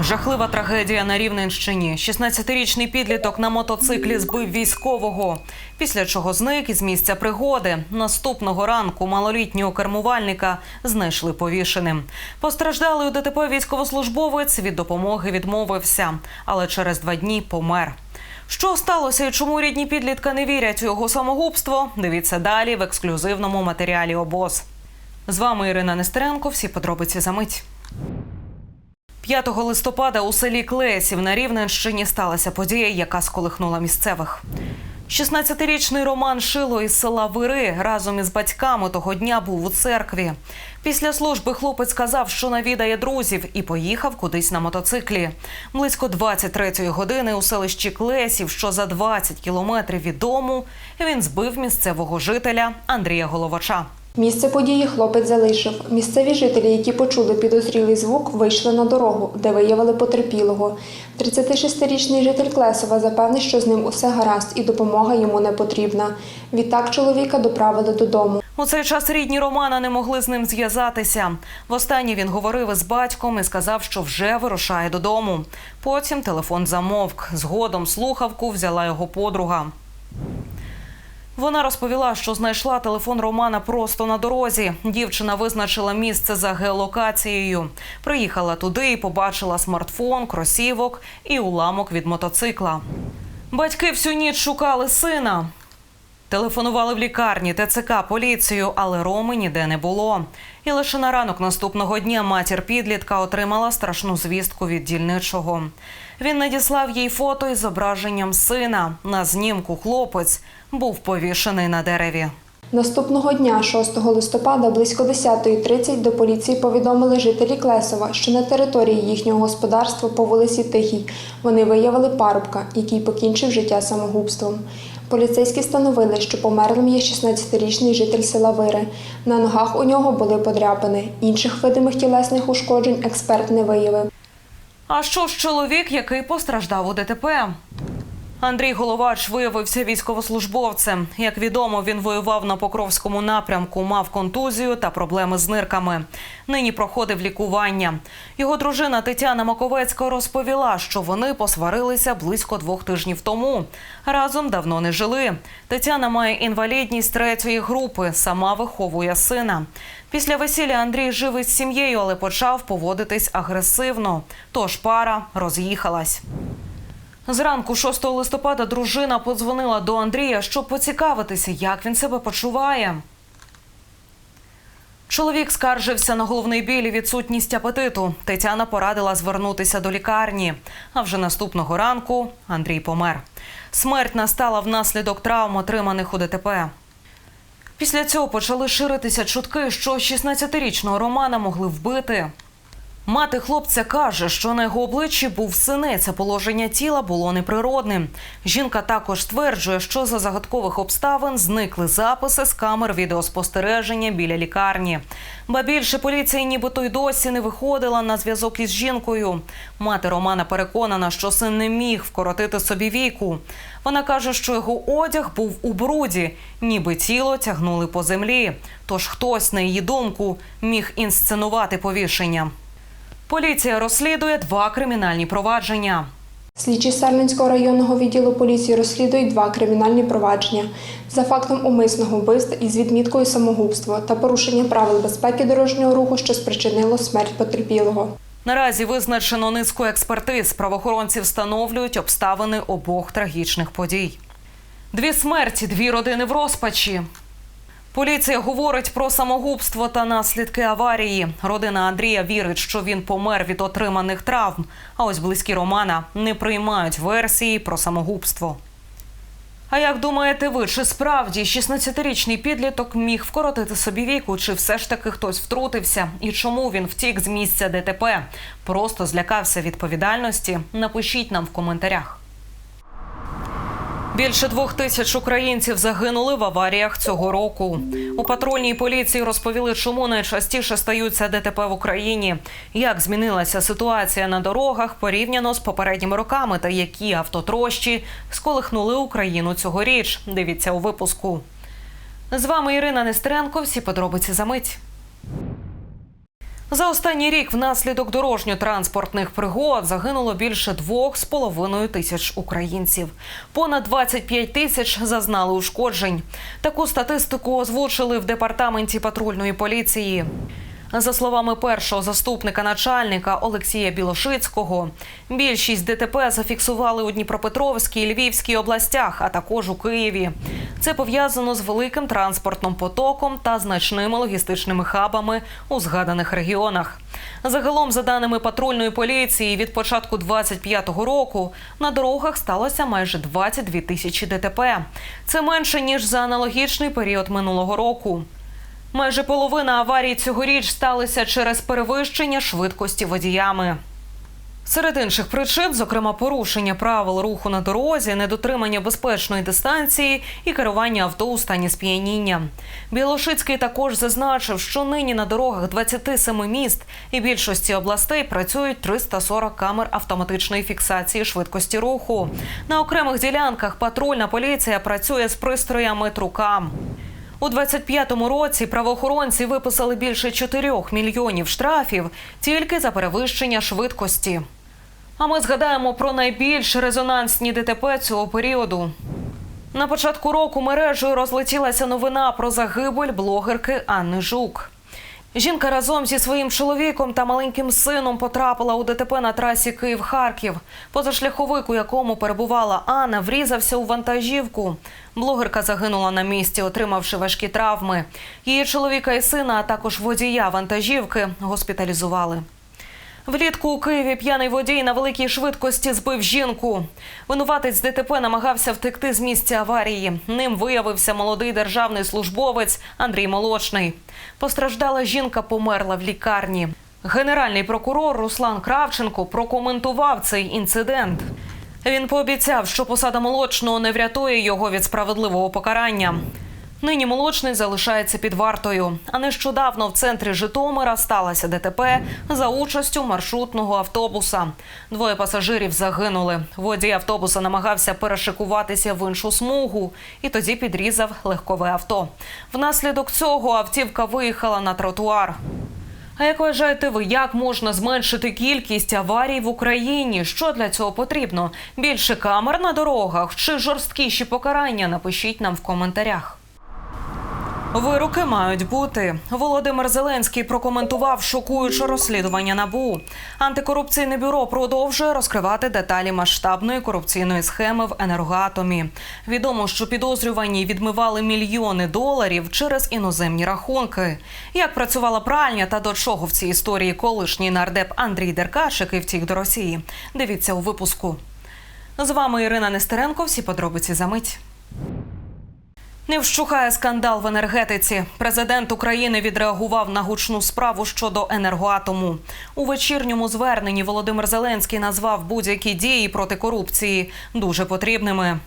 Жахлива трагедія на Рівненщині. 16-річний підліток на мотоциклі збив військового, після чого зник із місця пригоди. Наступного ранку малолітнього кермувальника знайшли повішеним. Постраждалий у ДТП військовослужбовець від допомоги відмовився, але через два дні помер. Що сталося і чому рідні підлітка не вірять у його самогубство? Дивіться далі в ексклюзивному матеріалі обоз. З вами Ірина Нестеренко. Всі подробиці за мить. 5 листопада у селі Клесів на Рівненщині сталася подія, яка сколихнула місцевих. 16-річний Роман Шило із села Вири разом із батьками того дня був у церкві. Після служби хлопець сказав, що навідає друзів, і поїхав кудись на мотоциклі. Близько 23-ї години у селищі Клесів, що за 20 кілометрів від дому, він збив місцевого жителя Андрія Головача. Місце події хлопець залишив. Місцеві жителі, які почули підозрілий звук, вийшли на дорогу, де виявили потерпілого. 36-річний житель Клесова запевнив, що з ним усе гаразд і допомога йому не потрібна. Відтак чоловіка доправили додому. У цей час рідні Романа не могли з ним зв'язатися. Востаннє він говорив із батьком і сказав, що вже вирушає додому. Потім телефон замовк. Згодом слухавку взяла його подруга. Вона розповіла, що знайшла телефон Романа просто на дорозі. Дівчина визначила місце за геолокацією. Приїхала туди і побачила смартфон, кросівок і уламок від мотоцикла. Батьки всю ніч шукали сина. Телефонували в лікарні, ТЦК, поліцію, але Роми ніде не було. І лише на ранок наступного дня матір підлітка отримала страшну звістку від дільничого. Він надіслав їй фото із зображенням сина. На знімку хлопець був повішений на дереві. Наступного дня, 6 листопада, близько 10.30 до поліції повідомили жителі Клесова, що на території їхнього господарства по вулиці Тихій вони виявили парубка, який покінчив життя самогубством. Поліцейські встановили, що померлим є 16-річний житель села Вири. На ногах у нього були подряпини. Інших видимих тілесних ушкоджень експерт не виявив. А що ж чоловік, який постраждав у ДТП? Андрій Головач виявився військовослужбовцем. Як відомо, він воював на Покровському напрямку, мав контузію та проблеми з нирками. Нині проходив лікування. Його дружина Тетяна Маковецька розповіла, що вони посварилися близько двох тижнів тому. Разом давно не жили. Тетяна має інвалідність третьої групи, сама виховує сина. Після весілля Андрій жив із сім'єю, але почав поводитись агресивно. Тож пара роз'їхалась. Зранку 6 листопада дружина подзвонила до Андрія, щоб поцікавитися, як він себе почуває. Чоловік скаржився на головний біль і відсутність апетиту. Тетяна порадила звернутися до лікарні. А вже наступного ранку Андрій помер. Смерть настала внаслідок травм, отриманих у ДТП. Після цього почали ширитися чутки, що 16-річного Романа могли вбити. Мати хлопця каже, що на його обличчі був синець, а положення тіла було неприродним. Жінка також стверджує, що за загадкових обставин зникли записи з камер відеоспостереження біля лікарні. Ба більше поліція нібито й досі не виходила на зв'язок із жінкою. Мати Романа переконана, що син не міг вкоротити собі віку. Вона каже, що його одяг був у бруді, ніби тіло тягнули по землі. Тож хтось, на її думку, міг інсценувати повішення. Поліція розслідує два кримінальні провадження. Слідчі Сарненського районного відділу поліції розслідують два кримінальні провадження за фактом умисного вбивства із відміткою самогубства та порушення правил безпеки дорожнього руху, що спричинило смерть потерпілого. Наразі визначено низку експертиз. Правоохоронці встановлюють обставини обох трагічних подій. Дві смерті, дві родини в розпачі. Поліція говорить про самогубство та наслідки аварії. Родина Андрія вірить, що він помер від отриманих травм. А ось близькі Романа не приймають версії про самогубство. А як думаєте ви, чи справді 16-річний підліток міг вкоротити собі віку, чи все ж таки хтось втрутився? І чому він втік з місця ДТП? Просто злякався відповідальності? Напишіть нам в коментарях. Більше двох тисяч українців загинули в аваріях цього року. У патрульній поліції розповіли, чому найчастіше стаються ДТП в Україні, як змінилася ситуація на дорогах порівняно з попередніми роками, та які автотрощі сколихнули Україну цьогоріч. Дивіться у випуску. З вами Ірина Нестеренко. Всі подробиці за мить. За останній рік внаслідок дорожньо-транспортних пригод загинуло більше двох з половиною тисяч українців. Понад 25 тисяч зазнали ушкоджень. Таку статистику озвучили в департаменті патрульної поліції. За словами першого заступника начальника Олексія Білошицького, більшість ДТП зафіксували у Дніпропетровській і Львівській областях, а також у Києві. Це пов'язано з великим транспортним потоком та значними логістичними хабами у згаданих регіонах. Загалом, за даними патрульної поліції, від початку 25-го року на дорогах сталося майже 22 тисячі ДТП. Це менше ніж за аналогічний період минулого року. Майже половина аварій цьогоріч сталися через перевищення швидкості водіями. Серед інших причин, зокрема, порушення правил руху на дорозі, недотримання безпечної дистанції і керування авто у стані сп'яніння. Білошицький також зазначив, що нині на дорогах 27 міст і більшості областей працюють 340 камер автоматичної фіксації швидкості руху. На окремих ділянках патрульна поліція працює з пристроями трукам. У 25-му році правоохоронці виписали більше 4 мільйонів штрафів тільки за перевищення швидкості. А ми згадаємо про найбільш резонансні ДТП цього періоду. На початку року мережею розлетілася новина про загибель блогерки Анни Жук. Жінка разом зі своїм чоловіком та маленьким сином потрапила у ДТП на трасі Київ-Харків. Позашляховик, у якому перебувала Анна, врізався у вантажівку. Блогерка загинула на місці, отримавши важкі травми. Її чоловіка і сина, а також водія вантажівки госпіталізували. Влітку у Києві п'яний водій на великій швидкості збив жінку. Винуватець ДТП намагався втекти з місця аварії. Ним виявився молодий державний службовець Андрій Молочний. Постраждала жінка померла в лікарні. Генеральний прокурор Руслан Кравченко прокоментував цей інцидент. Він пообіцяв, що посада молочного не врятує його від справедливого покарання. Нині молочний залишається під вартою. А нещодавно в центрі Житомира сталося ДТП за участю маршрутного автобуса. Двоє пасажирів загинули. Водій автобуса намагався перешикуватися в іншу смугу і тоді підрізав легкове авто. Внаслідок цього автівка виїхала на тротуар. А як вважаєте ви, як можна зменшити кількість аварій в Україні? Що для цього потрібно? Більше камер на дорогах чи жорсткіші покарання? Напишіть нам в коментарях. Вироки мають бути. Володимир Зеленський прокоментував шокуюче розслідування набу. Антикорупційне бюро продовжує розкривати деталі масштабної корупційної схеми в енергоатомі. Відомо, що підозрювані відмивали мільйони доларів через іноземні рахунки. Як працювала пральня та до чого в цій історії колишній нардеп Андрій Деркашик і втік до Росії? Дивіться у випуску. З вами Ірина Нестеренко. Всі подробиці за мить. Не вщухає скандал в енергетиці. Президент України відреагував на гучну справу щодо енергоатому. У вечірньому зверненні Володимир Зеленський назвав будь-які дії проти корупції дуже потрібними.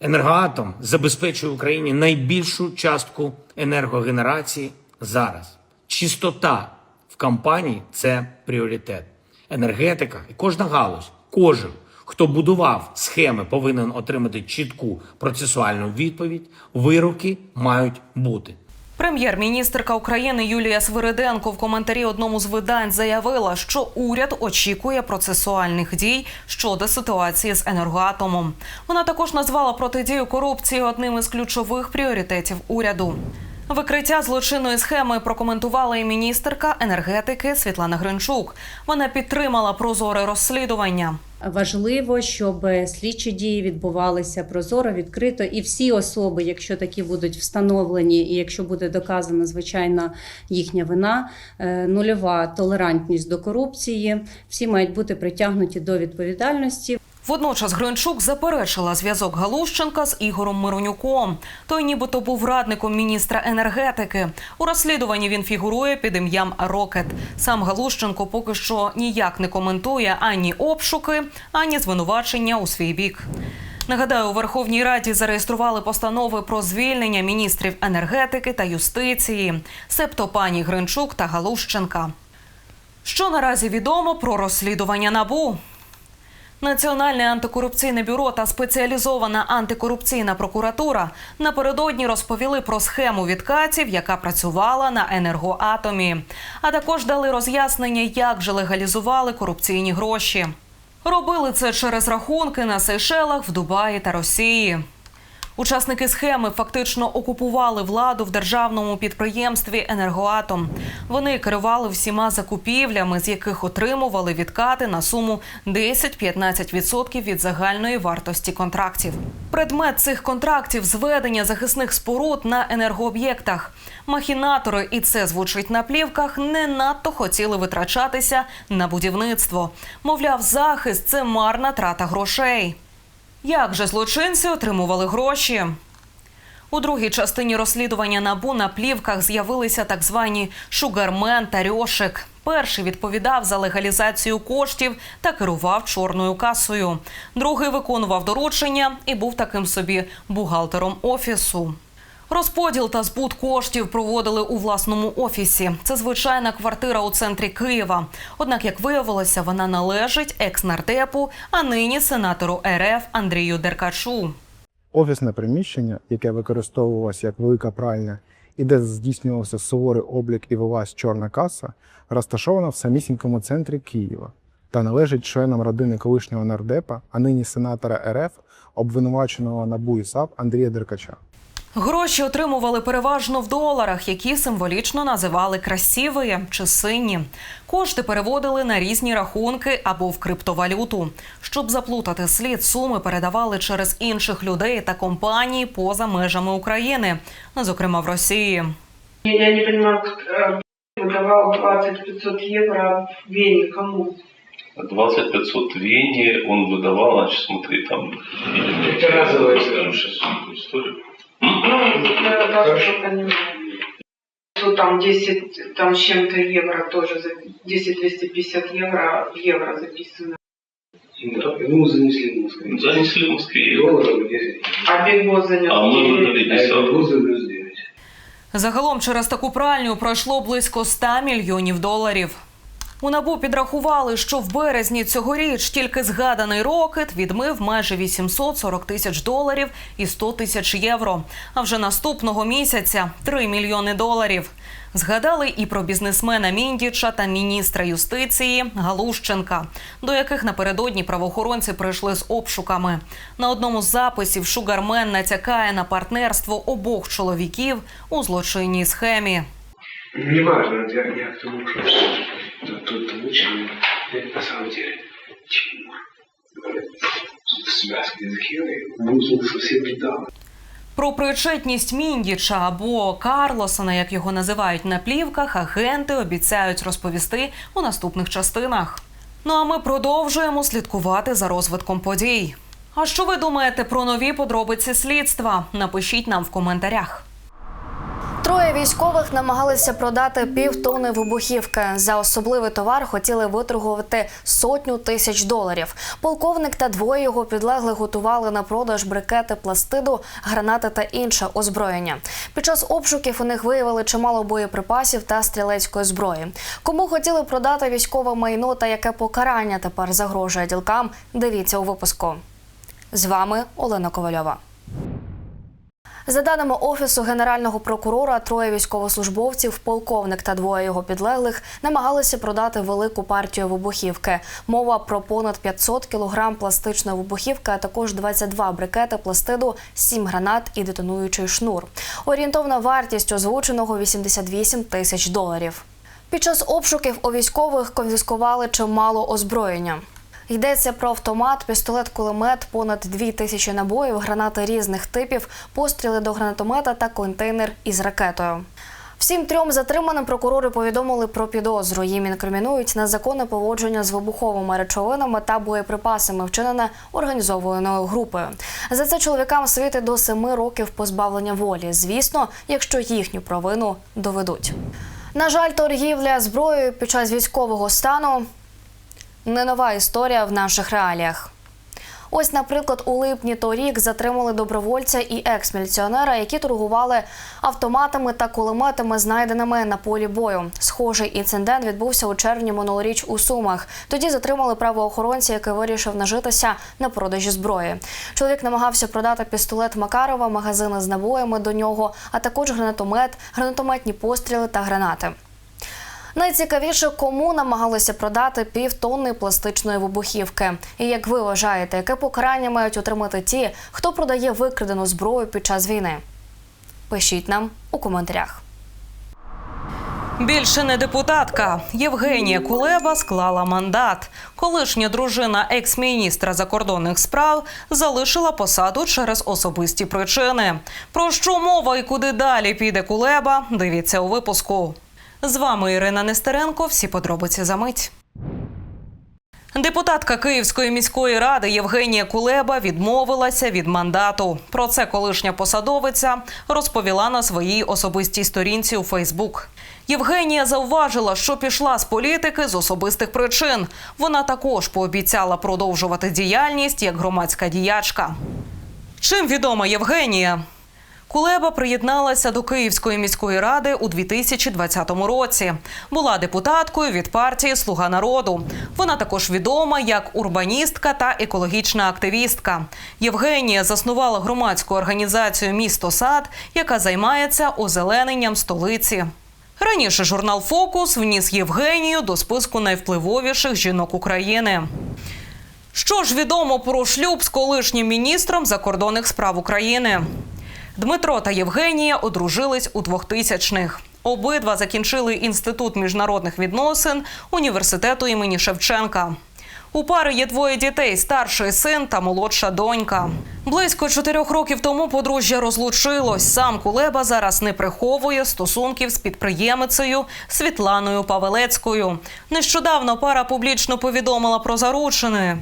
Енергоатом забезпечує Україні найбільшу частку енергогенерації зараз. Чистота в компанії це пріоритет. Енергетика і кожна галузь, кожен, хто будував схеми, повинен отримати чітку процесуальну відповідь. Вироки мають бути. Прем'єр-міністрка України Юлія Свириденко в коментарі одному з видань заявила, що уряд очікує процесуальних дій щодо ситуації з енергоатомом. Вона також назвала протидію корупції одним із ключових пріоритетів уряду. Викриття злочинної схеми прокоментувала і міністерка енергетики Світлана Гринчук. Вона підтримала прозоре розслідування. Важливо, щоб слідчі дії відбувалися прозоро, відкрито, і всі особи, якщо такі будуть встановлені, і якщо буде доказана звичайно їхня вина, е, нульова толерантність до корупції, всі мають бути притягнуті до відповідальності. Водночас Гринчук заперечила зв'язок Галущенка з Ігорем Миронюком. Той нібито був радником міністра енергетики. У розслідуванні він фігурує під ім'ям Рокет. Сам Галущенко поки що ніяк не коментує ані обшуки, ані звинувачення у свій бік. Нагадаю, у Верховній Раді зареєстрували постанови про звільнення міністрів енергетики та юстиції, себто пані Гринчук та Галущенка. Що наразі відомо про розслідування набу? Національне антикорупційне бюро та спеціалізована антикорупційна прокуратура напередодні розповіли про схему відкатів, яка працювала на енергоатомі, а також дали роз'яснення, як же легалізували корупційні гроші. Робили це через рахунки на Сейшелах, в Дубаї та Росії. Учасники схеми фактично окупували владу в державному підприємстві Енергоатом. Вони керували всіма закупівлями, з яких отримували відкати на суму 10-15% від загальної вартості контрактів. Предмет цих контрактів зведення захисних споруд на енергооб'єктах. Махінатори, і це звучить на плівках, не надто хотіли витрачатися на будівництво. Мовляв, захист це марна трата грошей. Як же злочинці отримували гроші? У другій частині розслідування набу на плівках з'явилися так звані шугармен та рьошик. Перший відповідав за легалізацію коштів та керував чорною касою. Другий виконував доручення і був таким собі бухгалтером офісу. Розподіл та збут коштів проводили у власному офісі. Це звичайна квартира у центрі Києва. Однак, як виявилося, вона належить екс-нардепу, а нині сенатору РФ Андрію Деркачу. Офісне приміщення, яке використовувалося як велика пральня, і де здійснювався суворий облік і велась чорна каса, розташовано в самісінькому центрі Києва та належить членам родини колишнього нардепа, а нині сенатора РФ, обвинуваченого НАБУ і САП Андрія Деркача. Гроші отримували переважно в доларах, які символічно називали красиві чи сині. Кошти переводили на різні рахунки або в криптовалюту. Щоб заплутати слід, суми передавали через інших людей та компанії поза межами України, зокрема в Росії. Я, я не понимаю, кто, э, выдавал 20 500 евро в Вене кому? 20 500 Вене он выдавал, значит, смотри, там... Это разовая Расскажу сейчас историю. Ну, я даже понимаю. Что там 10 там с чем-то евро тоже, за 10 250 евро, в евро записано. Ну, занесли в Москве. Занесли в Москве. Долларов 10. А Биг Босс занял А мы денег. выдали А это десятку. грузы плюс 9. Загалом через таку пральню пройшло близько 100 мільйонів доларів. У набу підрахували, що в березні цьогоріч тільки згаданий рокет відмив майже 840 тисяч доларів і 100 тисяч євро. А вже наступного місяця 3 мільйони доларів. Згадали і про бізнесмена Міндіча та міністра юстиції Галущенка, до яких напередодні правоохоронці прийшли з обшуками. На одному з записів Шугармен натякає на партнерство обох чоловіків у злочинній схемі. Неважно, я, я к тут, тут лучше, это на самом деле Тимур. В связке с Герой был совсем недавно. Про причетність Міндіча або Карлосона, як його називають на плівках, агенти обіцяють розповісти у наступних частинах. Ну а ми продовжуємо слідкувати за розвитком подій. А що ви думаєте про нові подробиці слідства? Напишіть нам в коментарях. Троє військових намагалися продати півтони вибухівки. За особливий товар хотіли виторгувати сотню тисяч доларів. Полковник та двоє його підлеглих готували на продаж брикети пластиду, гранати та інше озброєння. Під час обшуків у них виявили чимало боєприпасів та стрілецької зброї. Кому хотіли продати військове майно та яке покарання тепер загрожує ділкам? Дивіться у випуску. З вами Олена Ковальова. За даними офісу генерального прокурора, троє військовослужбовців, полковник та двоє його підлеглих намагалися продати велику партію вибухівки. Мова про понад 500 кілограм пластичної вибухівки, а також 22 брикети пластиду, 7 гранат і детонуючий шнур. Орієнтовна вартість озвученого 88 тисяч доларів. Під час обшуків у військових конфіскували чимало озброєння. Йдеться про автомат, пістолет, кулемет, понад дві тисячі набоїв, гранати різних типів, постріли до гранатомета та контейнер із ракетою. Всім трьом затриманим прокурори повідомили про підозру. Їм інкримінують незаконне поводження з вибуховими речовинами та боєприпасами, вчинене організованою групою. За це чоловікам світить до семи років позбавлення волі. Звісно, якщо їхню провину доведуть. На жаль, торгівля зброєю під час військового стану не нова історія в наших реаліях. Ось, наприклад, у липні торік затримали добровольця і екс-міліціонера, які торгували автоматами та кулеметами, знайденими на полі бою. Схожий інцидент відбувся у червні минулоріч у Сумах. Тоді затримали правоохоронця, який вирішив нажитися на продажі зброї. Чоловік намагався продати пістолет Макарова, магазини з набоями до нього, а також гранатомет, гранатометні постріли та гранати. Найцікавіше, кому намагалися продати півтонни пластичної вибухівки. І як ви вважаєте, яке покарання мають отримати ті, хто продає викрадену зброю під час війни? Пишіть нам у коментарях. Більше не депутатка. Євгенія Кулеба склала мандат. Колишня дружина екс-міністра закордонних справ залишила посаду через особисті причини. Про що мова і куди далі піде Кулеба? Дивіться у випуску. З вами Ірина Нестеренко. Всі подробиці за мить. Депутатка Київської міської ради Євгенія Кулеба відмовилася від мандату. Про це колишня посадовиця розповіла на своїй особистій сторінці у Фейсбук. Євгенія зауважила, що пішла з політики з особистих причин. Вона також пообіцяла продовжувати діяльність як громадська діячка. Чим відома Євгенія? Кулеба приєдналася до Київської міської ради у 2020 році. Була депутаткою від партії Слуга народу. Вона також відома як урбаністка та екологічна активістка. Євгенія заснувала громадську організацію Місто Сад, яка займається озелененням столиці. Раніше журнал Фокус вніс Євгенію до списку найвпливовіших жінок України. Що ж відомо про шлюб з колишнім міністром закордонних справ України? Дмитро та Євгенія одружились у 2000-х. Обидва закінчили інститут міжнародних відносин університету імені Шевченка. У пари є двоє дітей: старший син та молодша донька. Близько чотирьох років тому подружжя розлучилось. Сам Кулеба зараз не приховує стосунків з підприємицею Світланою Павелецькою. Нещодавно пара публічно повідомила про заручини.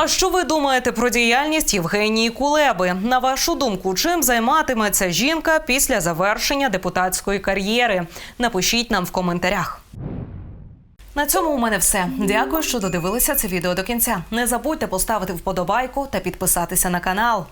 А що ви думаєте про діяльність Євгенії Кулеби? На вашу думку, чим займатиметься жінка після завершення депутатської кар'єри? Напишіть нам в коментарях. На цьому у мене все. Дякую, що додивилися це відео до кінця. Не забудьте поставити вподобайку та підписатися на канал.